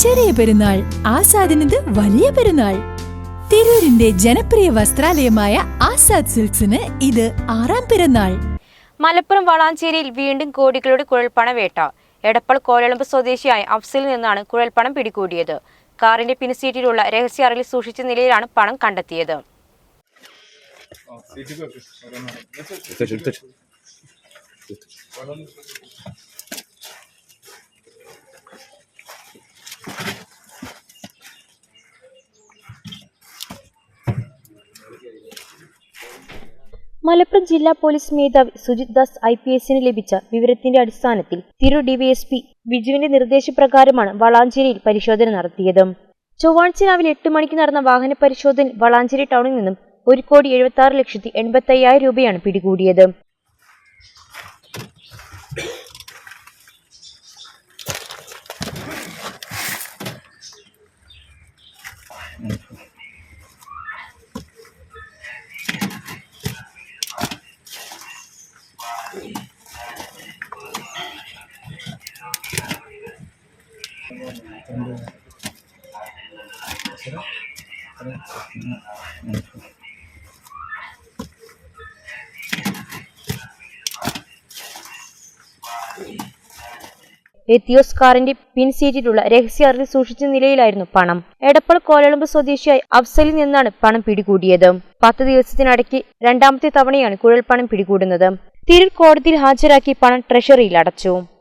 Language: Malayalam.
ചെറിയ പെരുന്നാൾ ആസാദിനത് വലിയ പെരുന്നാൾ. തിരൂരിന്റെ ജനപ്രിയ വസ്ത്രാലയമായ ആസാദ് സിൽക്സിന് ഇത് ആറാം പെരുന്നാൾ. മലപ്പുറം വളാഞ്ചേരിയിൽ വീണ്ടും കോടികളുടെ കുഴൽപ്പണവേട്ട എടപ്പൾ കോലളമ്പ് സ്വദേശിയായ അഫ്സിൽ നിന്നാണ് കുഴൽപ്പണം പിടികൂടിയത്. കാറിന്റെ പിൻസീറ്റിലുള്ള രഹസ്യ അറയിൽ സൂക്ഷിച്ച നിലയിലാണ് പണം കണ്ടെത്തിയത്. എടുത്തോ മലപ്പുറം ജില്ലാ പോലീസ് മേധാവി സുജിത് ദാസ് ഐ പി എസിന് ലഭിച്ച വിവരത്തിന്റെ അടിസ്ഥാനത്തിൽ തിരു ഡിവൈഎസ്പി ബിജുവിന്റെ നിർദ്ദേശപ്രകാരമാണ് വളാഞ്ചേരിയിൽ പരിശോധന നടത്തിയത്. ചൊവ്വാഴ്ച രാവിലെ എട്ട് മണിക്ക് നടന്ന വാഹന പരിശോധനയിൽ വളാഞ്ചേരി ടൗണിൽ നിന്നും ഒരു കോടി എഴുപത്തി ആറ് ലക്ഷത്തി എൺപത്തി അയ്യായിരം രൂപയാണ് പിടികൂടിയത്. എത്തിയോസ് കാറിന്റെ പിൻസീറ്റിലുള്ള രഹസ്യ അറയിൽ സൂക്ഷിച്ച നിലയിലായിരുന്നു പണം. എടപ്പൾ കോലളമ്പ് സ്വദേശിയായ അഫ്സലിൽ നിന്നാണ് പണം പിടികൂടിയത്. പത്ത് ദിവസത്തിനിടയ്ക്ക് രണ്ടാമത്തെ തവണയാണ് കുഴൽപ്പണം പിടികൂടുന്നത്. തിരൂർ കോടതിയിൽ ഹാജരാക്കി പണം ട്രഷറിയിൽ അടച്ചു.